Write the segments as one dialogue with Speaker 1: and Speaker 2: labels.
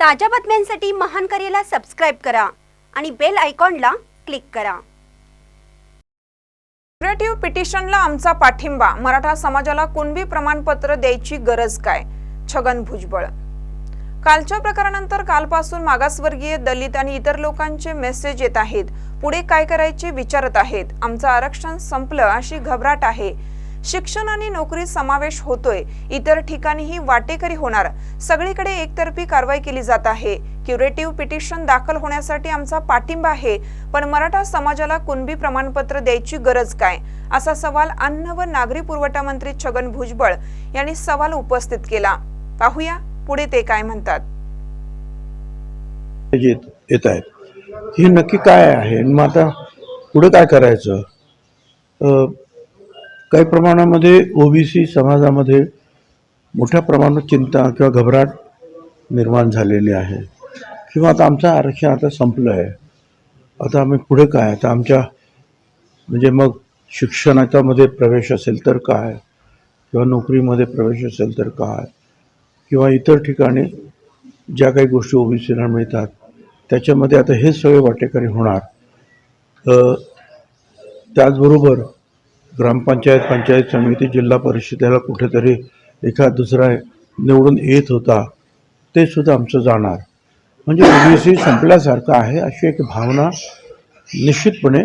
Speaker 1: ताज्या बातम्यांसाठी महान करेला सबस्क्राईब करा आणि बेल आयकॉनला क्लिक करा.
Speaker 2: क्युरेटिव्ह पिटिशनला आमचा पाठिंबा. मराठा समाजाला कुणबी प्रमाणपत्र द्यायची गरज काय? छगन भुजबळ. कालच्या प्रकारानंतर कालपासून मागासवर्गीय दलित आणि इतर लोकांचे मेसेज येत आहेत. पुढे काय करायचे विचारत आहेत? आमचं आरक्षण संपलं अशी घबराट आहे. शिक्षण आणि नोकरीत समावेश होतोय. इतर ठिकाणीही वाटेकरी होणार. सगळीकडे एकतर्फी कारवाई केली जात आहे. क्युरेटिव्ह पिटिशन दाखल होण्यासाठी आमचा पाठिंबा आहे. पण मराठा समाजाला कुणबी प्रमाणपत्र द्यायची गरज काय? असा सवाल अन्न व नागरी पुरवठा मंत्री छगन भुजबळ यांनी सवाल उपस्थित केला. पाहूया पुढे ते काय म्हणतात.
Speaker 3: येत आहेत. हे नक्की काय आहे? मग आता पुढे काय करायचं? काही प्रमाणामध्ये ओबीसी समाजामध्ये मोठ्या प्रमाणात चिंता किंवा घबराट निर्माण झालेली आहे. किंवा आता आमचं आरक्षण आता संपलं आहे. आता आम्ही पुढे काय? आता आमच्या म्हणजे मग शिक्षणाच्यामध्ये प्रवेश असेल तर काय? किंवा नोकरीमध्ये प्रवेश असेल तर काय? किंवा इतर ठिकाणी ज्या काही गोष्टी ओबीसीला मिळतात त्याच्यामध्ये आता हे सगळे वाटेकरी होणार. त्याचबरोबर ग्रामपंचायत पंचायत समिती जिल्हा परिषदेला कुठेतरी एखाद दुसरा निवडून येत होता ते सुद्धा आमचं जाणार. म्हणजे ओबीसी संपल्यासारखं आहे अशी एक भावना निश्चितपणे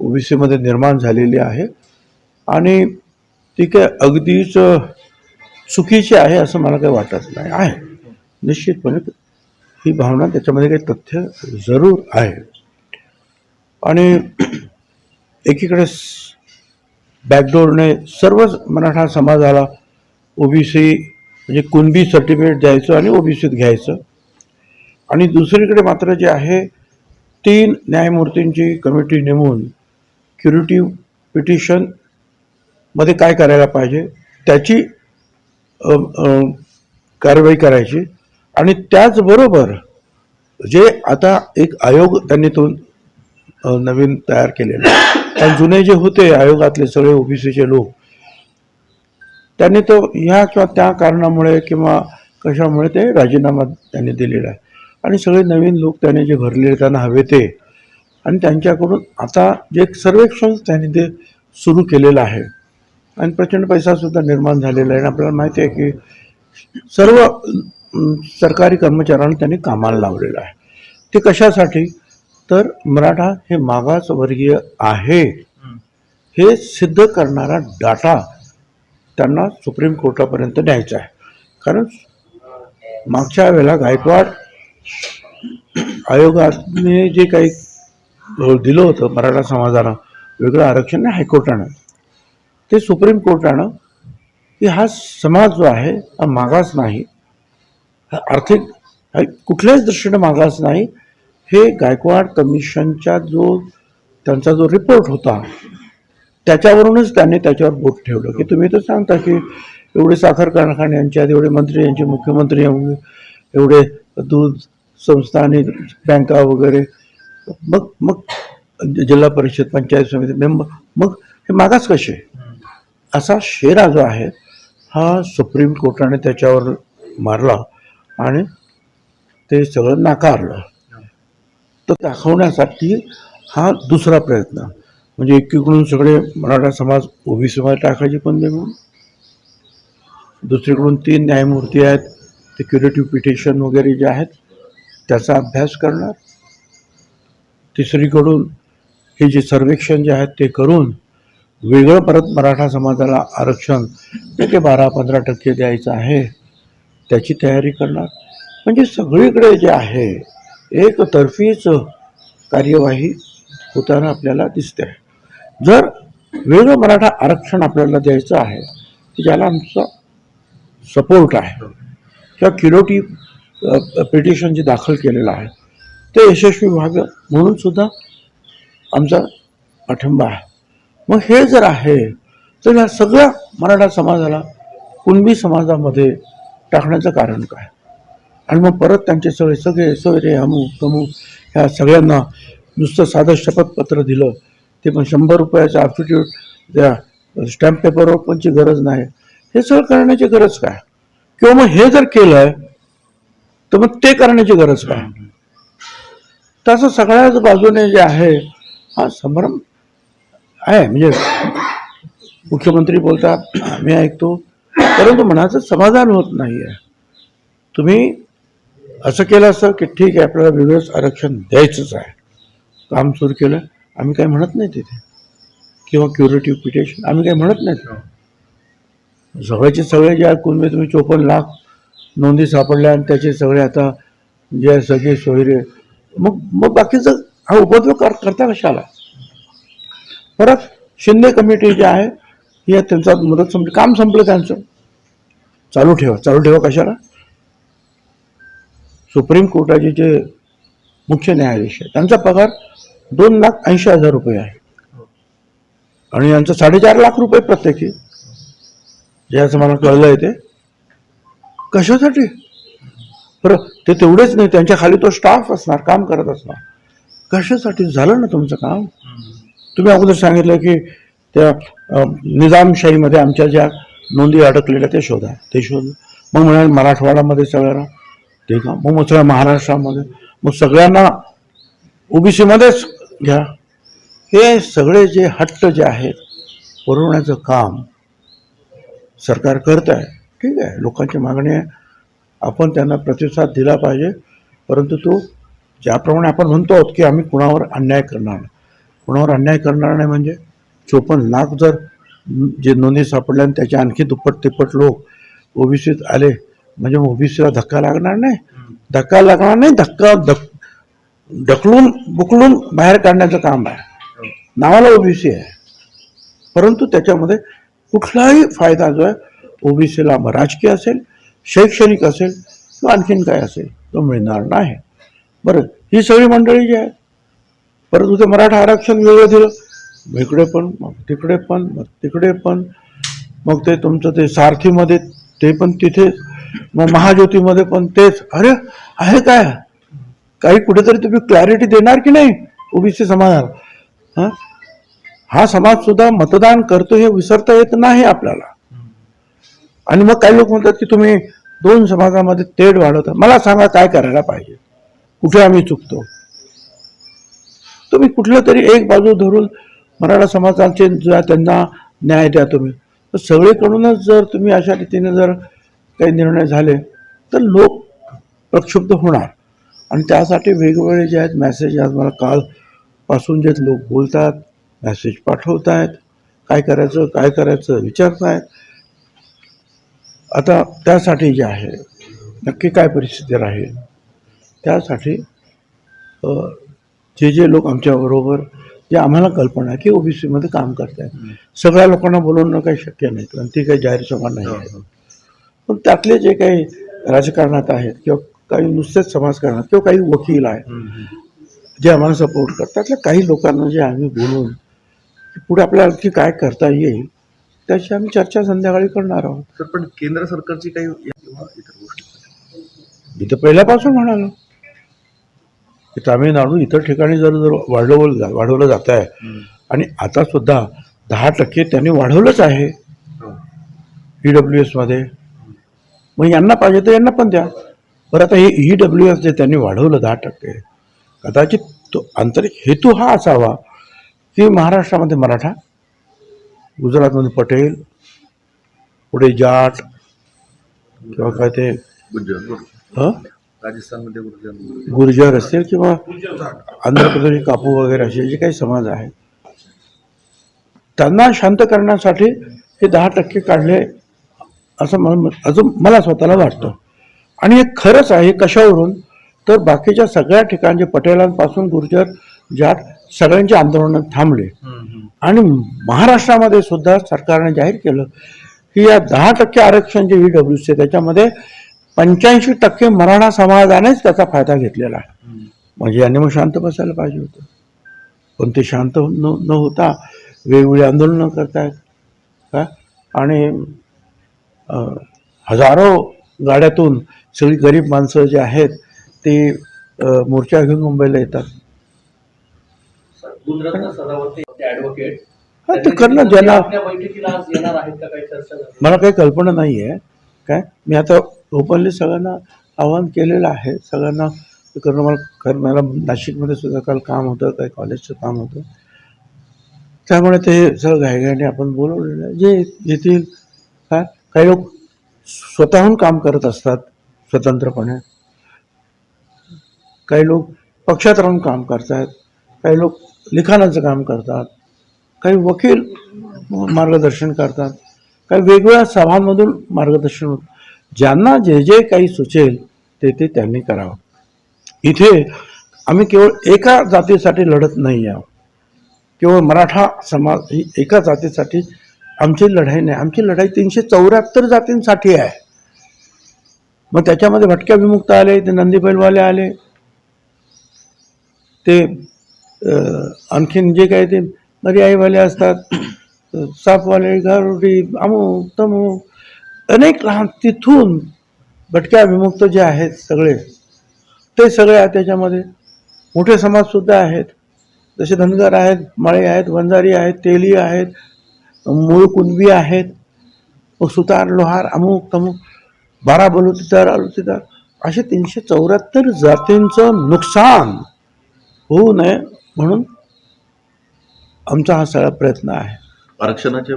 Speaker 3: ओबीसीमध्ये निर्माण झालेली आहे. आणि ती काय अगदीच चुकीची आहे असं मला काही वाटत नाही आहे. निश्चितपणे ही भावना त्याच्यामध्ये काही तथ्य जरूर आहे. आणि एकीकडे बॅकडोरने सर्वच मराठा समाजाला ओबीसी म्हणजे कुणबी सर्टिफिकेट द्यायचं आणि ओबीसीत घ्यायचं. आणि दुसरीकडे मात्र जे आहे तीन न्यायमूर्तींची कमिटी नेमून क्युरिटिव्ह पिटिशनमध्ये काय करायला पाहिजे त्याची कारवाई करायची. आणि त्याचबरोबर जे आता एक आयोग त्यांनी तो नवीन तयार केलेलं आहे. जुने जे होते आयोगातले सगळे ओबीसीचे लोक त्यांनी तो ह्या किंवा त्या कारणामुळे किंवा कशामुळे ते राजीनामा त्यांनी दिलेला आहे. आणि सगळे नवीन लोक त्यांनी जे भरलेले त्यांना हवे ते आणि त्यांच्याकडून आता जे सर्वेक्षण त्यांनी ते सुरू केलेलं आहे. आणि प्रचंड पैसासुद्धा निर्माण झालेला आहे. आणि आपल्याला माहिती आहे की सर्व सरकारी कर्मचाऱ्यांना त्यांनी कामाला लावलेलं आहे. ते कशासाठी? तर मराठा हे मागासवर्गीय आहे. हे सिद्ध करणारा डाटा त्यांना सुप्रीम कोर्टापर्यंत न्यायचा आहे. कारण मागच्या वेळेला गायकवाड आयोगाने जे काही दिलं होतं मराठा समाजाला वेगळं आरक्षण हायकोर्टानं. ते सुप्रीम कोर्टानं की हा समाज जो आहे हा मागास नाही. हा आर्थिक कुठल्याच दृष्टीनं मागास नाही. हे गायकवाड कमिशनचा जो त्यांचा जो रिपोर्ट होता त्याच्यावरूनच त्यांनी त्याच्यावर बोट ठेवलं. की तुम्ही तर सांगता की एवढे साखर कारखाने यांच्यात एवढे मंत्री यांचे मुख्यमंत्री एवढे एवढे दूध संस्था आणि बँका वगैरे. मग मग जिल्हा परिषद पंचायत समिती मेंबर मग हे मागास कसे? असा शेरा जो आहे हा सुप्रीम कोर्टाने त्याच्यावर मारला आणि ते सगळं नाकारलं. तो दाखवण्यासाठी हा दुसरा प्रयत्न. म्हणजे एकीकडून सगळे मराठा समाज ओबीसीमध्ये टाकायची पण नाही म्हणून. दुसरीकडून तीन न्यायमूर्ती आहेत ते क्युरेटिव्ह पिटिशन वगैरे जे आहेत त्याचा अभ्यास करणार. तिसरीकडून हे जे सर्वेक्षण जे आहेत ते करून वेगळं परत मराठा समाजाला आरक्षण ते बारा पंधरा टक्के द्यायचं आहे त्याची तयारी करणार. म्हणजे सगळीकडे जे आहे एकतर्फीच कार्यवाही होताना आपल्याला दिसते जर वेगळं मराठा आरक्षण आपल्याला द्यायचं आहे की ज्याला आमचा सपोर्ट आहे किंवा किलोटी पिटिशन जे दाखल केलेलं आहे ते यशस्वी व्हावं म्हणून सुद्धा आमचा पाठिंबा आहे. मग हे जर आहे तर ह्या सगळ्या मराठा समाजाला कुणबी समाजामध्ये टाकण्याचं कारण काय? आणि मग परत त्यांचे सगळे सगळे सोयरे अमुक तमुक ह्या सगळ्यांना नुसतं साधं शपथपत्र दिलं. ते पण शंभर रुपयाचं ॲफिडेविट द्या स्टॅम्प पेपरवर पणची गरज नाही. हे सगळं करण्याची गरज काय? किंवा मग हे जर केलं तर मग ते करण्याची गरज काय? तसं सगळ्याच बाजूने जे आहे हा संभ्रम आहे. म्हणजे मुख्यमंत्री बोलतात आम्ही ऐकतो. परंतु मनाचं समाधान होत नाही आहे तुम्ही असं केलं असं की ठीक आहे आपल्याला वेगळंच आरक्षण द्यायचंच आहे. काम सुरू केलं आम्ही काही म्हणत नाही तिथे. किंवा क्युरेटिव्ह पिटिशन आम्ही काही म्हणत नाही सगळ्याचे सगळे जे आहेत कुणबी तुम्ही चोपन्न लाख नोंदी सापडल्या आणि त्याचे सगळे आता जे सगळे सोयरे मग मग बाकीचं हा उपद्रव कर करता कशाला? परत शिंदे कमिटी जी आहे ही त्यांचा मदत संपली काम संपलं त्यांचं. चालू ठेवा चालू ठेवा कशाला? सुप्रीम कोर्टाचे जे मुख्य न्यायाधीश आहे त्यांचा पगार दोन लाख ऐंशी हजार रुपये आहे. आणि यांचं साडेचार लाख रुपये प्रत्येकी. जे असं मला कळलं आहे ते. कशासाठी? बरं ते तेवढेच नाही त्यांच्या खाली तो स्टाफ असणार काम करत असणार. कशासाठी? झालं ना तुमचं काम? तुम्ही अगोदर सांगितलं की त्या निजामशाहीमध्ये आमच्या ज्या नोंदी अडकलेल्या ते शोधा. ते शोध. मग म्हणाल मराठवाड्यामध्ये सगळ्यांना ते का मग मग सगळ्या महाराष्ट्रामध्ये मग सगळ्यांना ओबीसीमध्येच घ्या. हे सगळे जे हट्ट जे आहेत पुरवण्याचं काम सरकार करत आहे. ठीक आहे? लोकांची मागणी आहे. आपण त्यांना प्रतिसाद दिला पाहिजे. परंतु तो ज्याप्रमाणे आपण म्हणतो आहोत की आम्ही कुणावर अन्याय करणार नाही. कुणावर अन्याय करणार नाही म्हणजे चोपन्न लाख जर जे नोंदी सापडल्या आणि त्याचे आणखी दुप्पट तिप्पट लोक ओबीसीत आले म्हणजे ओबीसीला धक्का लागणार नाही. धक्का लागणार नाही धक्का धक ढकलून बुकलून बाहेर काढण्याचं काम आहे. नावाला ओबीसी आहे. परंतु त्याच्यामध्ये कुठलाही फायदा जो आहे ओबीसीला राजकीय असेल शैक्षणिक असेल किंवा आणखीन काय असेल तो मिळणार नाही. बरं ही सगळी मंडळी जी आहे परंतु ते मराठा आरक्षण वेगळं दिलं इकडे पण मग तिकडे पण मग तिकडे पण मग ते तुमचं ते सारथीमध्ये ते पण तिथेच मग महाज्योतीमध्ये पण तेच. अरे आहे काय? काही कुठेतरी तुम्ही क्लॅरिटी देणार की नाही? ओबीसी समाजाला. हा? समाज सुद्धा मतदान करतो हे विसरता येत नाही आपल्याला. आणि मग काही लोक म्हणतात की तुम्ही दोन समाजामध्ये तेढ वाढवता. मला सांगा काय करायला पाहिजे? कुठे आम्ही चुकतो? तुम्ही कुठलं तरी एक बाजू धरून मराठा समाजाचे त्यांना न्याय द्या तुम्ही. तर सगळीकडूनच जर तुम्ही अशा रीतीने जर काही निर्णय झाले तर लोक प्रक्षुब्ध होणार. आणि त्यासाठी वेगवेगळे जे आहेत मेसेज आज मला कालपासून जे लोक बोलतात मेसेज पाठवत आहेत काय करायचं काय करायचं विचारतायत. आता त्यासाठी जे आहे नक्की काय परिस्थिती राहील? त्यासाठी जे जे लोक आमच्याबरोबर जे आम्हाला कल्पना आहे की ओबीसीमध्ये काम करतायत. सगळ्या लोकांना बोलवणं काही शक्य नाही कारण ती काही जाहीर सभा नाही आहे. पण त्यातले जे काही राजकारणात आहेत किंवा काही नुसतेच समाजकारणात किंवा काही वकील आहेत जे आम्हाला सपोर्ट करतात त्यातल्या काही लोकांना जे आम्ही बोलून पुढे आपल्याला आणखी काय करता येईल त्याची आम्ही चर्चा संध्याकाळी करणार आहोत.
Speaker 4: तर पण केंद्र सरकारची काही इतर गोष्टी?
Speaker 3: मी तर पहिल्यापासून म्हणालो. की तामिळनाडू इतर ठिकाणी जर जर वाढवलं जा वाढवलं जात आहे आणि आता सुद्धा दहा टक्के त्यांनी वाढवलंच आहे. ई डब्ल्यू एसमध्ये मग यांना पाहिजे तर यांना पण द्या. बरं आता हे ई डब्ल्यू एस जे त्यांनी वाढवलं दहा टक्के कदाचित तो आंतरिक हेतू हा असावा की महाराष्ट्रामध्ये मराठा गुजरातमध्ये पटेल पुढे जाट किंवा काय ते हं?
Speaker 4: राजस्थानमध्ये गुजर
Speaker 3: गुर्जर असतील किंवा आंध्र प्रदेश कापू वगैरे असे जे काही समाज आहे त्यांना शांत करण्यासाठी हे दहा टक्के काढले असं मला अजून मला स्वतःला वाटतं. आणि हे खरंच आहे कशावरून? तर बाकीच्या सगळ्या ठिकाणचे पटेलांपासून गुर्जर ज्यात सगळ्यांचे आंदोलन थांबले. आणि महाराष्ट्रामध्ये सुद्धा सरकारने जाहीर केलं. की या दहा टक्के आरक्षण जे ई डब्ल्यू सी त्याच्यामध्ये पंच्याऐंशी टक्के मराठा समाजानेच त्याचा फायदा घेतलेला आहे. म्हणजे यांनी मग शांत बसायला पाहिजे होतं. पण ते शांत न न होता वेगवेगळी आंदोलनं करतायत. का? आणि हजारो गाड्यातून सगळी गरीब माणसं जे आहेत ते मोर्चा घेऊन मुंबईला येतात. हा, ते करणं ज्यांना मला काही कल्पना नाही आहे काय? मी आता ओपनली सगळ्यांना आवाहन केलेलं आहे. सगळ्यांना करणं मला खरं मला नाशिकमध्ये सुद्धा काल काम होतं काही कॉलेजचं काम होतं. त्यामुळे ते सगळं घाईघाईने आपण बोलवलेलं जे येतील काय काही लोक स्वतःहून काम करत असतात स्वतंत्रपणे. काही लोक पक्षात राहून काम करतात काही लोक लिखाणाचं काम करतात काही वकील मार्गदर्शन करतात काही वेगवेगळ्या सभांमधून मार्गदर्शन होत. ज्यांना जे जे काही सुचेल ते ते त्यांनी करावं. इथे आम्ही केवळ एका जातीसाठी लढत नाही आहोत. केवळ मराठा समाज ही एका जातीसाठी आमची लढाई नाही. आमची लढाई तीनशे चौऱ्याहत्तर जातींसाठी आहे. मग त्याच्यामध्ये भटक्या विमुक्त आले ते नंदीबैलवाले आले. ते आणखीन जे काही ते मर्याईवाले असतात सापवाले गारुडी अमुक तमुक अनेक लहान तिथून भटक्या विमुक्त जे आहेत सगळे ते सगळे त्याच्यामध्ये मोठे समाजसुद्धा आहेत. जसे धनगर आहेत माळे आहेत वंजारी आहेत तेली आहेत मूळ कुणबी आहेत. सुतार लोहार अमुक तमुक बारा बलुतीदार आलुतीदार असे तीनशे चौऱ्याहत्तर जातींचं नुकसान होऊ नये म्हणून आमचा हा सगळा प्रयत्न आहे.
Speaker 4: आरक्षणाचे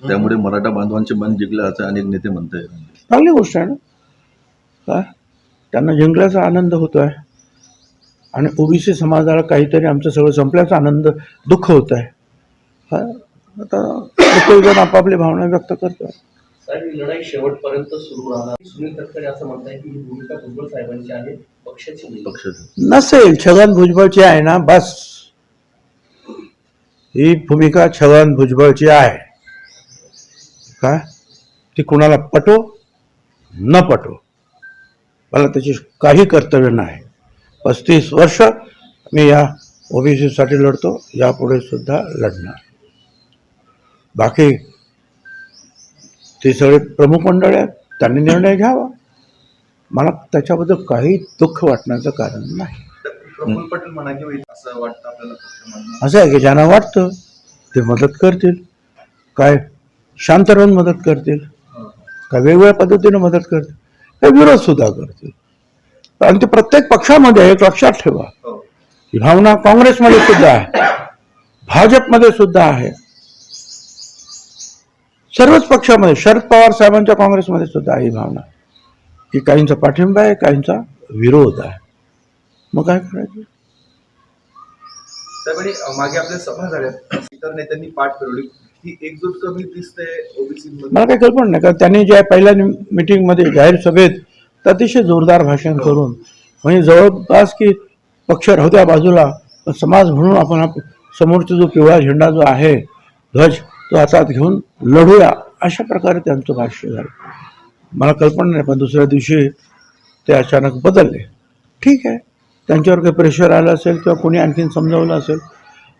Speaker 4: त्यामुळे मराठा बांधवांचे मन जिंकले असे अनेक नेते म्हणताय
Speaker 3: चांगली गोष्ट आहे ना? काय? त्यांना जिंकल्याचा आनंद होतो आहे आणि ओबीसी समाजाला काहीतरी आमचं सगळं संपल्याचा आनंद दुःख होत आहे आता प्रत्येकजण आपापली भावना व्यक्त करतो
Speaker 5: साहेब ही लढाई शेवटपर्यंत सुरू राहणार. सुनील तटकरे असं म्हणताय की ही भूमिका भुजबळ साहेबांची आहे पक्षाची नाही.
Speaker 4: पक्षाचे.
Speaker 3: नसेल छगन भुजबळची आहे ना बस. ही भूमिका छगन भुजबळची आहे. काय? ती कुणाला पटो? न पटो. मला त्याची काही कर्तव्य नाही. पस्तीस वर्ष मी या ओबीसीसाठी लढतो यापुढे सुद्धा लढणार. बाकी ते सगळे प्रमुख मंडळ आहेत त्यांनी निर्णय घ्यावा. मला त्याच्याबद्दल काही दुःख वाटण्याचं कारण नाही.
Speaker 4: असं
Speaker 3: आहे की ज्यांना वाटतं ते मदत करतील. काय शांत राहून मदत करतील. काय वेगवेगळ्या पद्धतीने मदत करतील. काय विरोध सुद्धा करतील. आणि ते प्रत्येक पक्षामध्ये एक लक्षात ठेवा.
Speaker 4: हो.
Speaker 3: ही भावना काँग्रेसमध्ये सुद्धा आहे. भाजपमध्ये सुद्धा आहे. सर्वच पक्षामध्ये शरद पवार साहेबांच्या काँग्रेसमध्ये सुद्धा ही भावना की काहींचा पाठिंबा आहे काहींचा विरोध आहे. मग काय करायचं?
Speaker 6: मागे आपल्या सभा झाल्या इतर नेत्यांनी पाठ फिरवली. ही एकजूट कमी दिसते ओबीसी
Speaker 3: मला काही कल्पना नाही कारण त्यांनी ज्या पहिल्या मिटिंगमध्ये जाहीर सभेत अतिशय जोरदार भाषण करून म्हणजे जवळपास की पक्ष राहू द्या बाजूला समाज म्हणून आपण समोरचा जो पिवळा झेंडा जो आहे ध्वज तो हातात घेऊन लढूया अशा प्रकारे त्यांचं भाष्य झालं. मला कल्पना नाही पण दुसऱ्या दिवशी ते अचानक बदलले. ठीक आहे त्यांच्यावर काही प्रेशर आलं असेल किंवा कोणी आणखीन समजावलं असेल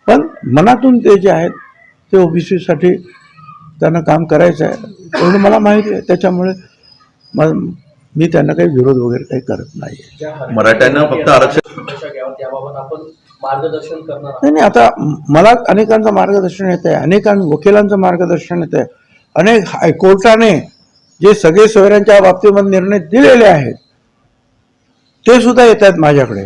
Speaker 3: पण मनातून ते जे आहेत ते ओबीसीसाठी त्यांना काम करायचं आहे एवढं मला माहिती आहे. त्याच्यामुळे म- मी त्यांना काही विरोध वगैरे काही करत नाही
Speaker 4: मराठ्यांना फक्त आरक्षण-
Speaker 5: मार्गदर्शन करणार
Speaker 3: नाही नाही आता मला अनेकांचं मार्गदर्शन येत आहे अनेकां वकिलांचं मार्गदर्शन येत आहे अनेक हायकोर्टाने जे सगळे सोयऱ्यांच्या बाबतीमध्ये निर्णय दिलेले आहेत ते सुद्धा येत आहेत माझ्याकडे.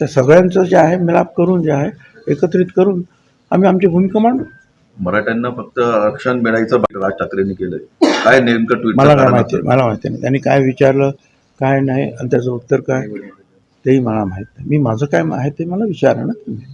Speaker 3: त्या सगळ्यांचं जे आहे मिलाप करून जे आहे एकत्रित करून आम्ही आमची भूमिका मांडू.
Speaker 4: मराठ्यांना फक्त आरक्षण मिळायचं राज ठाकरेंनी केलंय. काय नेमकं ट्विट
Speaker 3: मला काय माहिती मला माहिती नाही. त्यांनी काय विचारलं काय नाही आणि त्याचं उत्तर काय? तेही मला माहीत नाही. मी माझं काय आहे ते मला विचारा ना तुम्ही.